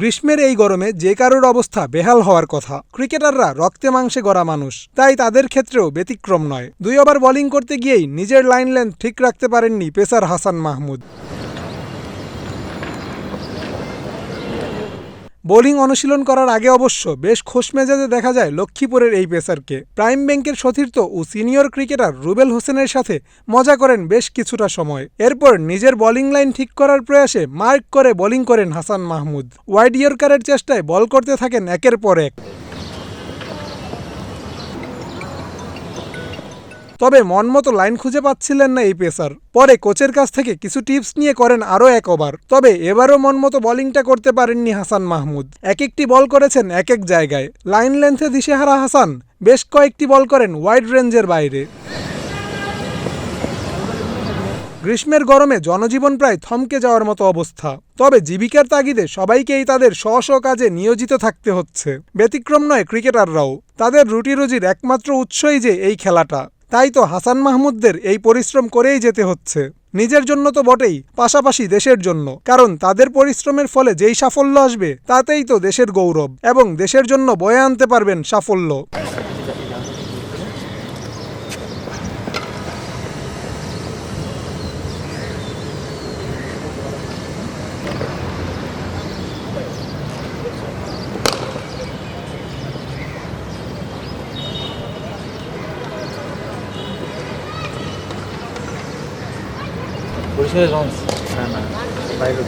গ্রীষ্মের এই গরমে যে কারোর অবস্থা বেহাল হওয়ার কথা। ক্রিকেটাররা রক্তে মাংসে গড়া মানুষ, তাই তাদের ক্ষেত্রেও ব্যতিক্রম নয়। দুই ওভার বোলিং করতে গিয়েই নিজের লাইন লেন্থ ঠিক রাখতে পারেননি পেসার হাসান মাহমুদ। বোলিং অনুশীলন করার আগে অবশ্য বেশ খোশমেজাজে দেখা যায় লক্ষ্মীপুরের এই পেসারকে। প্রাইম ব্যাংকের সতীর্থ ও সিনিয়র ক্রিকেটার রুবেল হোসেনের সাথে মজা করেন বেশ কিছুটা সময়। এরপর নিজের বোলিং লাইন ঠিক করার প্রয়াসে মার্ক করে বোলিং করেন হাসান মাহমুদ। ওয়াইড ইয়র্কারের চেষ্টায় বল করতে থাকেন একের পর এক। তবে মনমতো লাইন খুঁজে পাচ্ছিলেন না এই পেসার। পরে কোচের কাছ থেকে কিছু টিপস নিয়ে করেন আরও এক ওভার। তবে এবারও মনমতো বোলিংটা করতে পারেননি হাসান মাহমুদ। এক একটি বল করেছেন এক এক জায়গায়। লাইন লেন্থে দিশেহারা হাসান, বেশ কয়েকটি বল করেন ওয়াইড রেঞ্জের বাইরে। গ্রীষ্মের গরমে জনজীবন প্রায় থমকে যাওয়ার মতো অবস্থা। তবে জীবিকার তাগিদে সবাইকেই তাদের স্ব স্ব কাজে নিয়োজিত থাকতে হচ্ছে। ব্যতিক্রম নয় ক্রিকেটাররাও। তাদের রুটি রুজির একমাত্র উৎসই যে এই খেলাটা। তাই তো হাসান মাহমুদদের এই পরিশ্রম করেই যেতে হচ্ছে। নিজের জন্য তো বটেই, পাশাপাশি দেশের জন্য। কারণ তাদের পরিশ্রমের ফলে যেই সাফল্য আসবে, তাতেই তো দেশের গৌরব এবং দেশের জন্য বয়ে আনতে পারবেন সাফল্য। বরিশালের লঞ্চ না না বাইরে